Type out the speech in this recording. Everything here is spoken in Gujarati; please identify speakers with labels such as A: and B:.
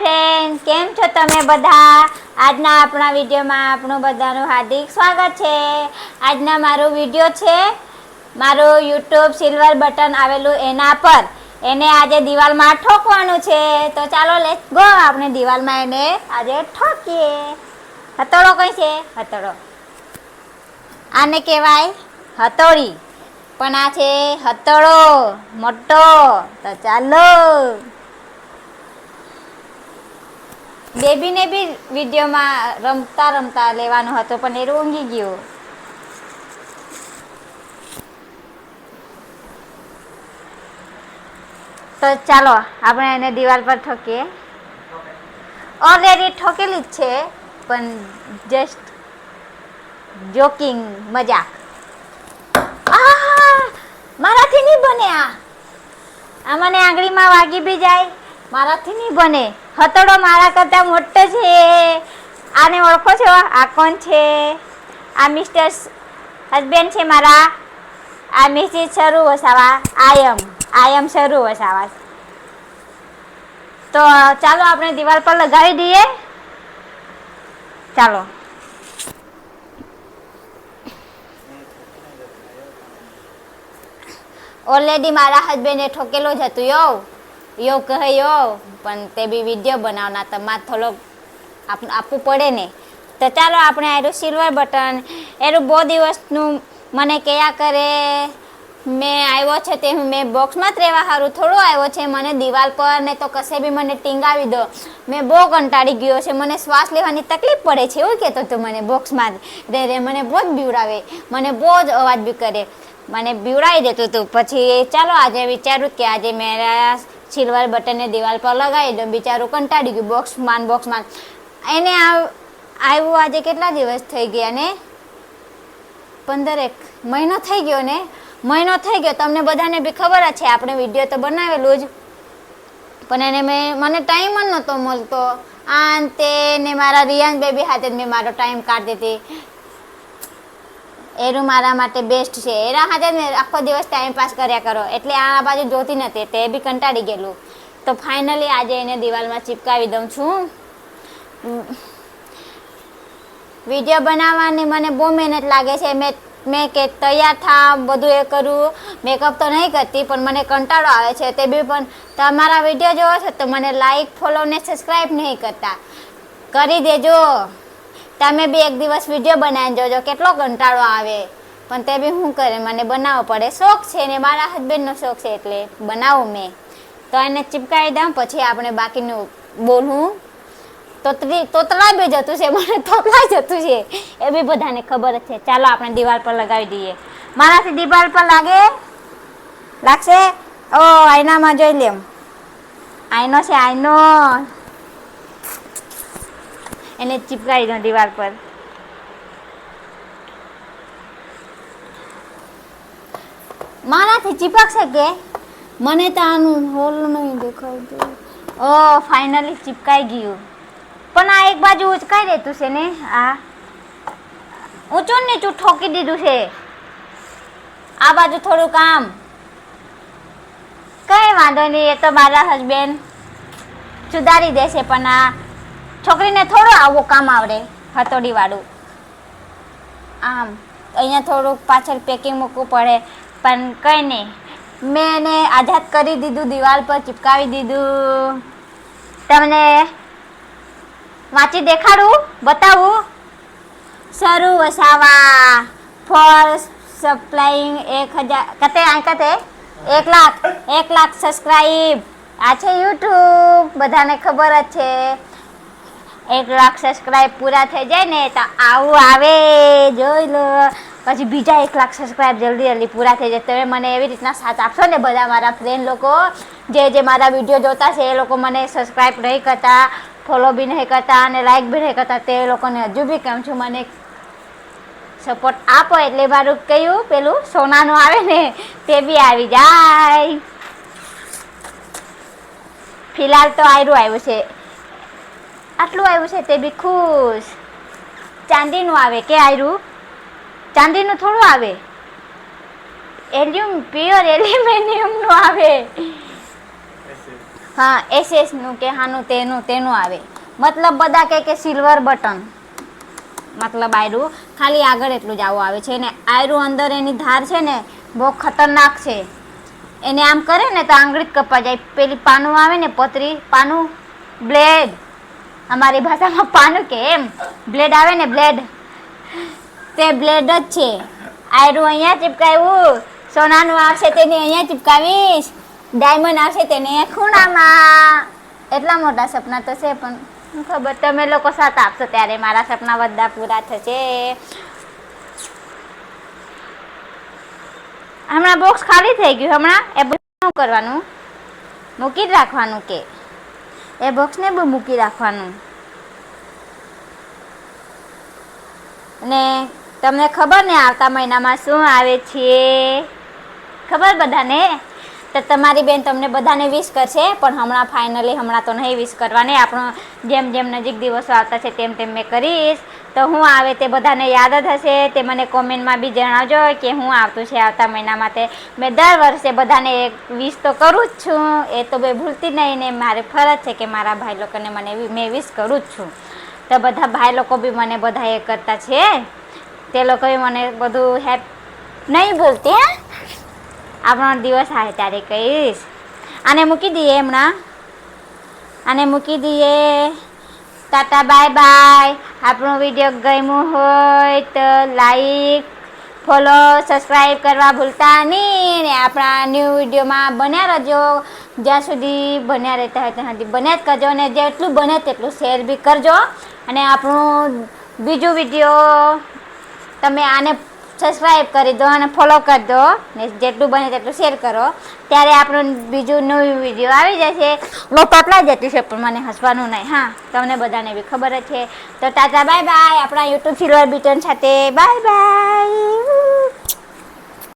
A: ફ્રેન્ડ કેમ છો તમે બધા? આજના આપણા વિડીયોમાં આપણું બધાનું હાર્દિક સ્વાગત છે. આજના મારો વીડિયો છે, મારું યુટ્યુબ સિલ્વર બટન આવેલું એના પર. એને આજે દિવાલમાં ઠોકવાનું છે. તો ચાલો લેટ ગો આપણે દિવાલમાં એને આજે ઠોકીએ. હતોડો કઈ છે? હતોડો આને કહેવાય હતોડી પણ આ છે હતોડો મોટો. તો ચાલો. બેબીને બી વિડીયોમાં રમતા રમતા લેવાનો હતો, પણ એ ઊંઘી ગયું. તો ચાલો, આપણે એને દિવાલ પર ઠોકીએ. ઓલરેડી ઠોકેલી જ છે, પણ જસ્ટ જોકિંગ મજાક! મારાથી નહીં બને આ મને આંગળીમાં વાગી બી જાય, મારાથી નહીં બને. હતડો મારા કરતાં મોટો છે. આને ઓળખો છો? આ કોણ છે? આ મિસ્ટર હસબેન્ડ છે મારા. આ મિસિસ શરૂ વસાવા. આયમ આયમ શરૂ વસાવા. તો ચાલો આપણે દિવાલ પર લગાવી દઈએ. ચાલો. ઓલરેડી મારા હસબેન્ડે ઠોકેલો જ હતું, યો. યો કહે, યો, પણ તે બી વીડિયો બનાવના તમારે થોડોક આપ- આપવું પડે ને. તો ચાલો આપણે આયરું સિલ્વર બટન એનું બહુ દિવસનું મને કયા કરે, મેં આવ્યો છે તે મેં બોક્સમાં જ રહેવા સારું થોડું આવ્યો છે મને દિવાલ પર, ને તો કશે બી મને ટીંગાવી દો. મેં બહુ કંટાળી ગયો છે, મને શ્વાસ લેવાની તકલીફ પડે છે, એવું કહેતો તો મને બોક્સમાં જ. રે રે, મને બહુ જ બીવડાવે, મને બહુ જ અવાજ બી કરે. મને બીવડાવી દેતું હતું પછી ચાલો આજે વિચાર્યું કે આજે મેરા સિલ્વર બટનને દિવાલ પર લગાવી દો. બિચારું કંટાળી ગયું બોક્સમાં બોક્સ માન એને આવ્યું આજે કેટલા દિવસ થઈ ગયા ને? પંદરેક મહિનો થઈ ગયો ને? મહિનો થઈ ગયો. તમને બધાને બી ખબર છે, આપણે વીડિયો તો બનાવેલું જ. પણ એને મેં, મને ટાઈમ જ નહોતો મળતો. આ તે ને મારા રિયાન બેબી સાથે મેં મારો ટાઈમ કાઢતી હતી એનું મારા માટે બેસ્ટ છે. એના હાથે જ આખો દિવસ ટાઈમ પાસ કર્યા કરો. એટલે આ બાજુ જોતી નથી, તે બી કંટાળી ગયેલું. તો ફાઇનલી આજે એને દિવાલમાં ચિપકાવી દઉં છું. વીડિયો બનાવવાની મને બહુ મહેનત લાગે છે. મેં મેં કે તૈયાર થા, બધું એ કરું. મેકઅપ તો નહીં કરતી, પણ મને કંટાળો આવે છે. તે બી પણ તમારા વીડિયો જોવો છો તો મને લાઈક ફોલો ને સબસ્ક્રાઈબ નહીં કરતા. કરી દેજો. તમે બી એક દિવસ વીડિયો બનાવીને જોજો, કેટલો કંટાળો આવે. પણ તે બી શું કરે, મને બનાવવો પડે. શોખ છે ને, મારા હસબન્ડનો શોખ છે એટલે બનાવું મેં. તો એને ચિપકાવી દઉં, પછી આપણે બાકીનું બોલવું તોતરી, તોતલા બી જતું છે, મને તોતલા જતું છે. એ બી બધાને ખબર જ છે. ચાલો, આપણે દિવાલ પર લગાવી દઈએ. મારાથી દિવાલ પર લાગે? લાગશે? ઓ, આઈનામાં જોઈ લેમ. આઈનો છે, આઈનો. એને ચિપકાવી દો દિવાલ પર. મારાથી ચીપકશે કે? મને તો આનું હોલ નહીં દેખાતું ઓ ફાઇનલી ચિપકાઈ ગયું. પણ આ એક બાજુ ઉચકાઈ દેતું છે ને, આ. ઊંચું નીચું ઠોકી દીધું છે. આ બાજુ થોડું કામ. કઈ વાંધો નહીં, એ તો મારા હસબન્ડ સુધારી દેશે, પણ આ છોકરીને થોડું આવું કામ આવડે, હથોડીવાળું. આમ, અહીંયા થોડુંક પાછળ પેકિંગ મૂકવું પડે, પણ કંઈ નહીં. મેં એને આઝાદ કરી દીધું, દિવાલ પર ચિપકાવી દીધું. તમને વાંચી દેખાડું? બતાવું? શરૂ વસાવા. ફોર સપ્લાઈંગ એક હજાર, કતે આ કતે? એક લાખ એક લાખ સબસ્ક્રાઈબ આ છે યુટ્યુબ બધાને ખબર જ છે. એક લાખ સબસ્ક્રાઈબ પૂરા થઈ જાય ને તો આવું આવે, જોઈ લો. પછી બીજા એક લાખ સબસ્ક્રાઈબ જલ્દી જલ્દી પૂરા થઈ જાય. તમે મને એવી રીતના સાથ આપશો ને બધા મારા ફ્રેન્ડ લોકો, જે જે મારા વીડિયો જોતા છે એ લોકો મને સબસ્ક્રાઈબ નહીં કરતા ફોલો બી નહીં કરતા અને લાઈક બી નહીં કરતા, તે લોકોને હજુ બી કેમ છું મને સપોર્ટ આપો. એટલે મારું કયું પેલું, સોનાનું આવે ને, તે બી આવી જાય. ફિલહાલ તો આયરું આવ્યું છે. આટલું આવ્યું છે તે બી ખુશ. ચાંદીનું આવે કે આયરું? ચાંદીનું થોડું આવે. એલ્યુમ પ્યોર એલ્યુમિનિયમનું આવે. હા એસનું કે હાનું તેનું તેનું આવે. મતલબ બધા કહે કે સિલ્વર બટન મતલબ આયરું. ખાલી આગળ એટલું જ આવું આવે છે. ને આયરું અંદર એની ધાર છે ને બહુ ખતરનાક છે. એને આમ કરે ને તો આંગળી કપા જાય. પેલી પાનું આવે ને પતરી પાનું બ્લેડ. અમારી ભાષામાં પાનું કે એમ? બ્લેડ આવે ને બ્લેડ તે બ્લેડ જ છે. આયરું અહીંયા ચિપકાવ્યું. સોનાનું આવશે તેને અહીંયા ચિપકાવીશ. ડાયમંડ આવશે તેને ખૂણામાં. એટલા મોટા સપના તો છે પણ ખબર? તમે લોકો સાથ આપશો ત્યારે મારા સપના બધા પૂરા થશે. હમણાં બોક્સ ખાલી થઈ ગયું. હમણાં એ બધું કરવાનું? મૂકી જ રાખવાનું કે? એ બોક્સને બી મૂકી રાખવાનું. અને તમને ખબર ને આવતા મહિનામાં શું આવે છે? ખબર બધાને? તો તમારી બેન તમને બધાને વિશ કરશે, પણ હમણાં ફાઇનલી હમણાં તો નહીં વિશ કરવાની. આપણો જેમ જેમ નજીક દિવસો આવતા છે, તેમ તેમ મેં કરીશ. તો હું આવે તે બધાને યાદ જ હશે. તે મને કોમેન્ટમાં બી જણાવજો કે હું આવતું છે આવતા મહિનામાં તે મેં દર વર્ષે બધાને એક વિશ તો કરું જ છું. એ તો મેં ભૂલતી નહીં ને મારે ફરજ છે કે મારા ભાઈ લોકોને મને મેં વિશ કરું જ છું. તો બધા ભાઈ લોકો બી મને બધા એ કરતા છે. તે લોકો મને બધું હેપ, નહીં બોલતી હે? આપણો દિવસ આવે ત્યારે કહીશ. આને મૂકી દઈએ હમણાં. આને મૂકી દઈએ. Tata, bye bye. આપણો વીડિયો ગમ્યું હોય તો લાઈક ફોલો સબસ્ક્રાઈબ કરવા ભૂલતા નહીં ને આપણા ન્યૂ વિડીયોમાં બન્યા રહેજો. જ્યાં સુધી બન્યા રહેતા હોય ત્યાં સુધી બન્યા જ કરજો અને જેટલું બને તેટલું શેર બી કરજો. અને આપણું બીજું વીડિયો, તમે આને સબસ્ક્રાઈબ કરી દો અને ફોલો કરી દો. ને જેટલું બને તેટલું શેર કરો. ત્યારે આપણું બીજું નવું વીડિયો આવી જશે. મેં પતલા જતી છે પણ મને હસવાનું નહીં. હા, તમને બધાને બી ખબર જ છે. તો ટાટા બાય બાય આપણા યુટ્યુબ સિલ્વર બીટન સાથે. Bye bye